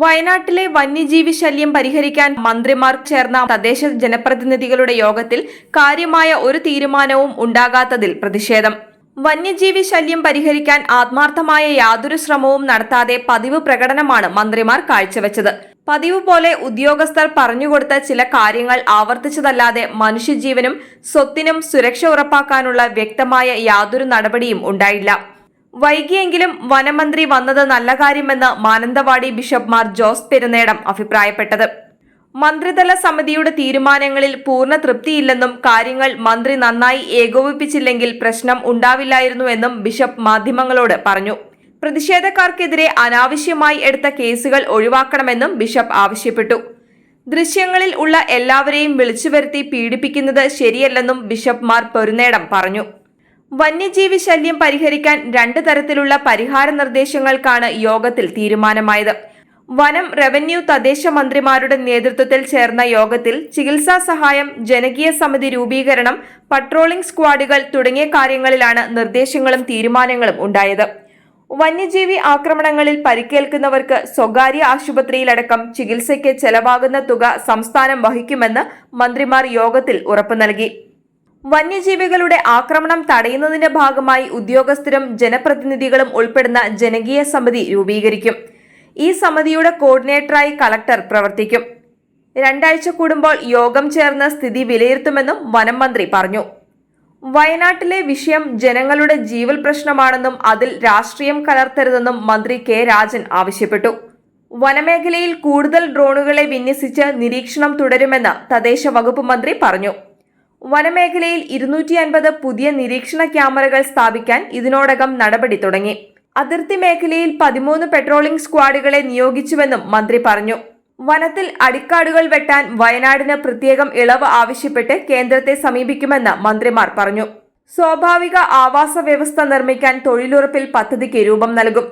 വയനാട്ടിലെ വന്യജീവി ശല്യം പരിഹരിക്കാൻ മന്ത്രിമാർ ചേർന്ന തദ്ദേശ ജനപ്രതിനിധികളുടെ യോഗത്തിൽ കാര്യമായ ഒരു തീരുമാനവും ഉണ്ടാകാത്തതിൽ പ്രതിഷേധം. വന്യജീവി ശല്യം പരിഹരിക്കാൻ ആത്മാർത്ഥമായ യാതൊരു ശ്രമവും നടത്താതെ പതിവ് പ്രകടനമാണ് മന്ത്രിമാർ കാഴ്ചവെച്ചത്. പതിവ് പോലെ ഉദ്യോഗസ്ഥർ പറഞ്ഞുകൊടുത്ത ചില കാര്യങ്ങൾ ആവർത്തിച്ചതല്ലാതെ മനുഷ്യജീവനും സ്വത്തിനും സുരക്ഷ ഉറപ്പാക്കാനുള്ള വ്യക്തമായ യാതൊരു നടപടിയും ഉണ്ടായില്ല. വൈകിയെങ്കിലും വനമന്ത്രി വന്നത് നല്ല കാര്യമെന്ന് മാനന്തവാടി ബിഷപ്പ് മാർ ജോസ് പെരുന്നേടം അഭിപ്രായപ്പെട്ടത്. മന്ത്രിതല സമിതിയുടെ തീരുമാനങ്ങളിൽ പൂർണ തൃപ്തിയില്ലെന്നും കാര്യങ്ങൾ മന്ത്രി നന്നായി ഏകോപിപ്പിച്ചില്ലെങ്കിൽ പ്രശ്നം ഉണ്ടാവില്ലായിരുന്നുവെന്നും ബിഷപ്പ് മാധ്യമങ്ങളോട് പറഞ്ഞു. പ്രതിഷേധക്കാർക്കെതിരെ അനാവശ്യമായി എടുത്ത കേസുകൾ ഒഴിവാക്കണമെന്നും ബിഷപ്പ് ആവശ്യപ്പെട്ടു. ദൃശ്യങ്ങളിൽ ഉള്ള എല്ലാവരെയും വിളിച്ചുവരുത്തി പീഡിപ്പിക്കുന്നത് ശരിയല്ലെന്നും ബിഷപ്പ് മാർ പൊരുന്നേടം പറഞ്ഞു. വന്യജീവി ശല്യം പരിഹരിക്കാൻ രണ്ട് തരത്തിലുള്ള പരിഹാര നിർദ്ദേശങ്ങൾക്കാണ് യോഗത്തിൽ തീരുമാനമായത്. വനം റവന്യൂ തദ്ദേശ മന്ത്രിമാരുടെ നേതൃത്വത്തിൽ ചേർന്ന യോഗത്തിൽ ചികിത്സാ സഹായം ജനകീയ സമിതി രൂപീകരണം പട്രോളിംഗ് സ്ക്വാഡുകൾ തുടങ്ങിയ കാര്യങ്ങളിലാണ് നിർദ്ദേശങ്ങളും തീരുമാനങ്ങളും ഉണ്ടായത്. വന്യജീവി ആക്രമണങ്ങളിൽ പരിക്കേൽക്കുന്നവർക്ക് സ്വകാര്യ ആശുപത്രിയിലടക്കം ചികിത്സയ്ക്ക് ചെലവാകുന്ന തുക സംസ്ഥാനം വഹിക്കുമെന്ന് മന്ത്രിമാർ യോഗത്തിൽ ഉറപ്പു നൽകി. വന്യജീവികളുടെ ആക്രമണം തടയുന്നതിന്റെ ഭാഗമായി ഉദ്യോഗസ്ഥരും ജനപ്രതിനിധികളും ഉൾപ്പെടുന്ന ജനകീയ സമിതി രൂപീകരിക്കും. ഈ സമിതിയുടെ കോർഡിനേറ്ററായി കളക്ടർ പ്രവർത്തിക്കും. രണ്ടാഴ്ച കൂടുമ്പോൾ യോഗം ചേർന്ന് സ്ഥിതി വിലയിരുത്തുമെന്നും വനം മന്ത്രി പറഞ്ഞു. വയനാട്ടിലെ വിഷയം ജനങ്ങളുടെ ജീവൽ പ്രശ്നമാണെന്നും അതിൽ രാഷ്ട്രീയം കലർത്തരുതെന്നും മന്ത്രി കെ. രാജൻ ആവശ്യപ്പെട്ടു. വനമേഖലയിൽ കൂടുതൽ ഡ്രോണുകളെ വിന്യസിച്ച് നിരീക്ഷണം തുടരുമെന്ന് തദ്ദേശ വകുപ്പ് മന്ത്രി പറഞ്ഞു. വനമേഖലയിൽ ഇരുന്നൂറ്റി അൻപത് പുതിയ നിരീക്ഷണ ക്യാമറകൾ സ്ഥാപിക്കാൻ ഇതിനോടകം നടപടി തുടങ്ങി. അതിർത്തി മേഖലയിൽ പതിമൂന്ന് പെട്രോളിംഗ് സ്ക്വാഡുകളെ നിയോഗിച്ചുവെന്നും മന്ത്രി പറഞ്ഞു. വനത്തിൽ അടിക്കാടുകൾ വെട്ടാൻ വയനാടിന് പ്രത്യേകം ഇളവ് ആവശ്യപ്പെട്ട് കേന്ദ്രത്തെ സമീപിക്കുമെന്ന് മന്ത്രിമാർ പറഞ്ഞു. സ്വാഭാവിക ആവാസ വ്യവസ്ഥ നിർമ്മിക്കാൻ തൊഴിലുറപ്പിൽ പദ്ധതിക്ക് രൂപം നൽകും.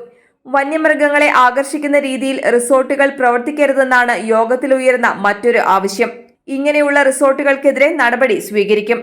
വന്യമൃഗങ്ങളെ ആകർഷിക്കുന്ന രീതിയിൽ റിസോർട്ടുകൾ പ്രവർത്തിക്കരുതെന്നാണ് യോഗത്തിലുയർന്ന മറ്റൊരു ആവശ്യം. ഇങ്ങനെയുള്ള റിസോർട്ടുകൾക്കെതിരെ നടപടി സ്വീകരിക്കും